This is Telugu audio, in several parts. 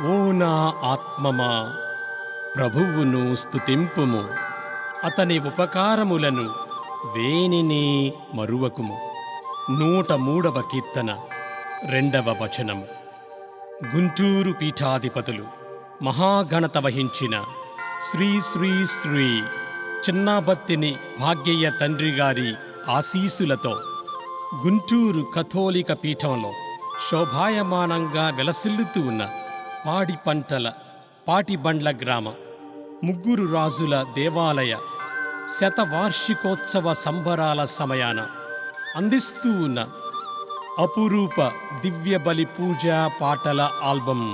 ఓ నా ఆత్మమా ప్రభువును స్తుతింపుము అతని ఉపకారములను వేనిని మరువకుము. నూట మూడవ కీర్తన రెండవ వచనము. గుంటూరు పీఠాధిపతులు మహాఘనత వహించిన శ్రీ శ్రీ శ్రీ చిన్నాబత్తిని భాగ్యయ్య తండ్రి గారి ఆశీసులతో గుంటూరు కథోలిక పీఠంలో శోభాయమానంగా వెలసిల్లుతూ ఉన్న పాడి పంటల పాటిబండ్ల గ్రామ ముగ్గురు రాజుల దేవాలయ శతవార్షికోత్సవ సంబరాల సమయాన అందిస్తూ ఉన్న అపురూప దివ్య బలి పూజా పాటల ఆల్బమ్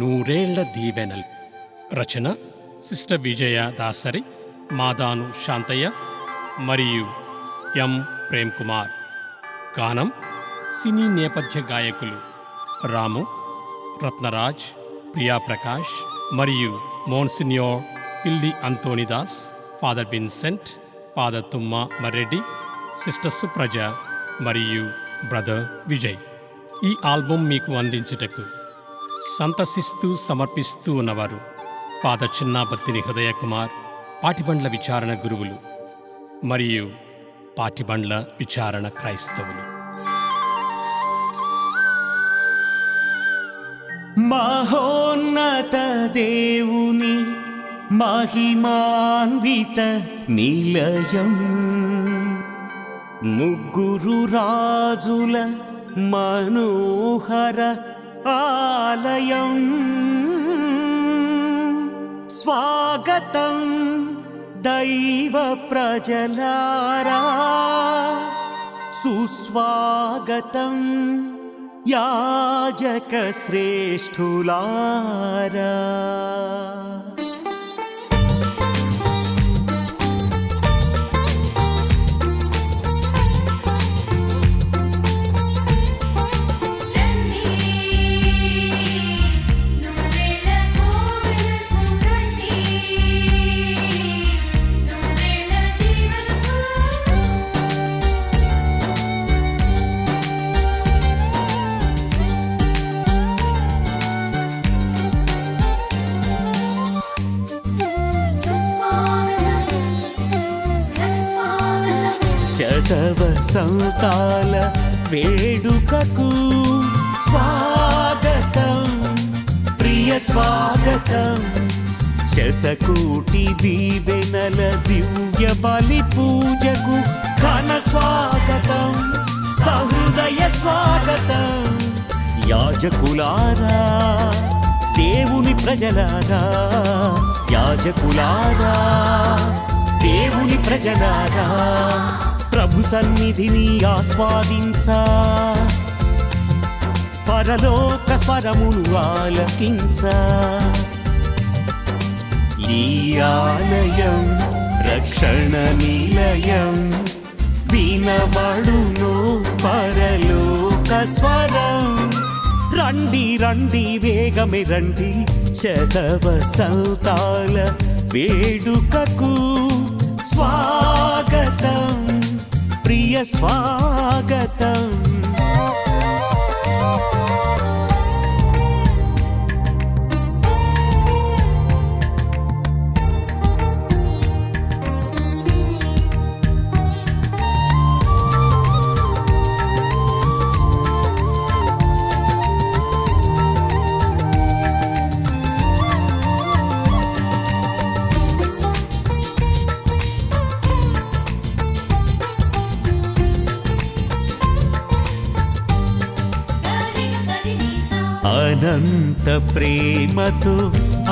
నూరేళ్ళ దీవెనల్. రచన సిస్టర్ విజయ దాసరి మాదాను శాంతయ్య మరియు ఎం. ప్రేమ్ కుమార్ గానం సినీ నేపథ్య గాయకులు రాము రత్నరాజ్ ప్రియా ప్రకాష్ మరియు మోన్సిన్యోర్ పిల్లి అంతోనిదాస్ ఫాదర్ విన్సెంట్ ఫాదర్ తుమ్మ మరెడ్డి సిస్టర్ సుప్రజ మరియు బ్రదర్ విజయ్. ఈ ఆల్బమ్ మీకు అందించుటకు సంతసిస్తూ సమర్పిస్తూ ఉన్నవారు ఫాదర్ చిన్నాబత్తిని హృదయ కుమార్ పాటిబండ్ల విచారణ గురువులు మరియు పాటిబండ్ల విచారణ క్రైస్తవులు. మహోన్నత దేవుని మహిమాన్విత నిలయం. ముగ్గురు రాజుల మనోహర ఆలయం. స్వాగతం దైవ ప్రజలారా. సుస్వాగతం याजकश्रेष्ठुलार। ఘనస్వాగతం శతవ సంతాల వేడుకకు స్వాగతం ప్రియ స్వాగతం. శతకోటి దీవెనల దివ్య బలి పూజకు ఘన స్వాగతం సహృదయ స్వాగతం. యాజకులారా దేవుని ప్రజలారా యాజకులారా దేవుని ప్రజలారా. ప్రభు సన్నిధిని ఆస్వాదించ. పరలోక స్వరమును ఆలకించ. ఈ ఆలయం రక్షణ నిలయం వినబడును పరలోక స్వరం. రండి రండి వేగమే రండి శతవ సంతాల వేడుకకు. స్వాగతం. అనంత ప్రేమతో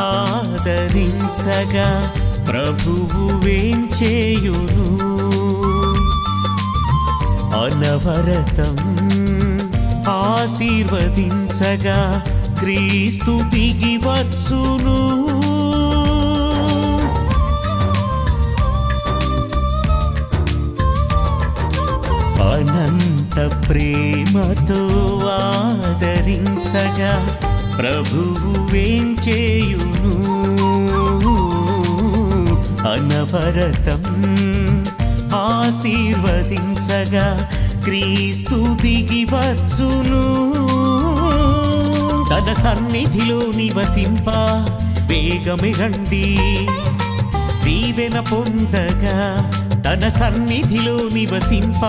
ఆదరించగా ప్రభువు వేంచేయును అనవరతం ఆశీర్వదించగా క్రీస్తు దిగి వచ్చును. అనంత ప్రేమతో ఆదరించగా ప్రభువు ఏం చేయును? అనవరతం ఆశీర్వదించగా క్రీస్తు దిగి వచ్చును. తన సన్నిధిలో నివసింప వేగమే రండి. దీవెన పొందగా తన సన్నిధిలో నివసింప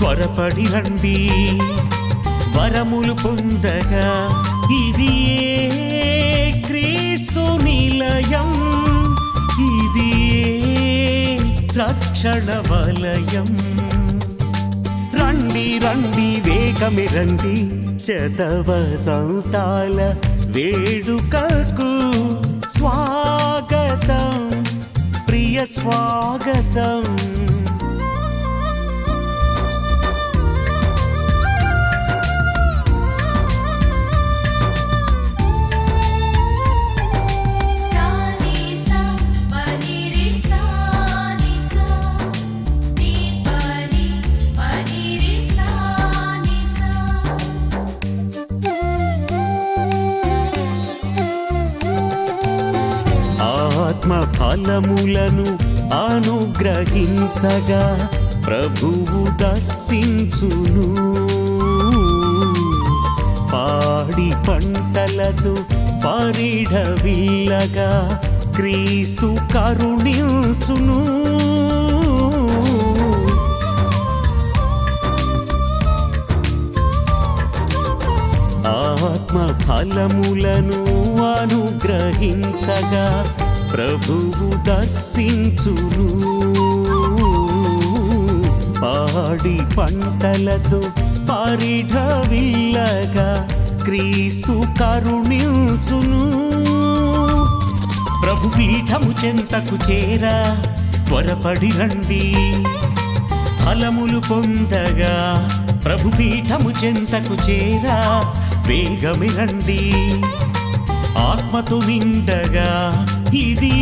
త్వరపడి రండి. వరములు పొందగా ఇది క్రీస్తు నిలయం? ఇది రక్షణ వలయం? రండి రండి వేగమి రండి. శతవ సంతాల వేడుకకు స్వాగతం. ప్రియ స్వాగతం. ఫలములను అనుగ్రహించగా ప్రభువు దర్శించును. పాడి పంటలతో పరిఢవిల్లగా క్రీస్తు కరుణించును. ఆత్మ ఫలములను అనుగ్రహించగా ప్రభువు దర్శించును. పాడి పంటలతో పరిఢవిల్లగా క్రీస్తు కరుణించును. ప్రభు పీఠము చెంతకు చేరా త్వరపడి రండి. ఫలములు పొందగా ప్రభు పీఠము చెంతకు చేరా వేగమి రండి. ఆత్మతో నిండగా ఇది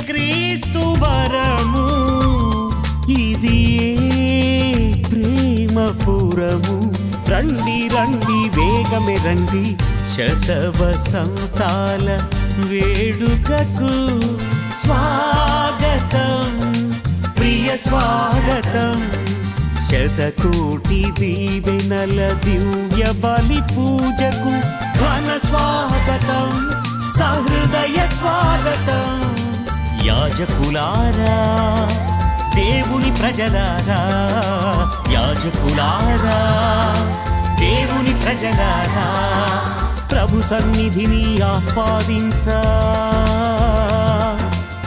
క్రీస్తు వరము ఇది ప్రేమపురము రండి రండి వేగమే రండి శతవ సంతాల వేడుకకు స్వాగతం ప్రియ స్వాగతం. శతకోటి దీవెనల దివ్య బలి పూజకు యాజకులారా దేవుని ప్రజలారా యాజకులారా దేవుని ప్రజలారా ప్రభు సన్నిధిని ఆస్వాదించ.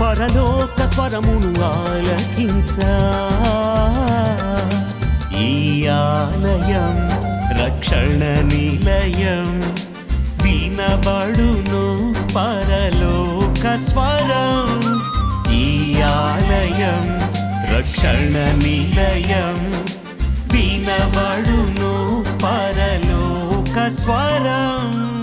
పరలోక స్వరమును ఆలకించ. ఈ ఆలయం రక్షణ నిలయం వినబడును పరలోక స్వరం. నిలయం రక్షణ నిలయం వినబడును పరలోక స్వరం.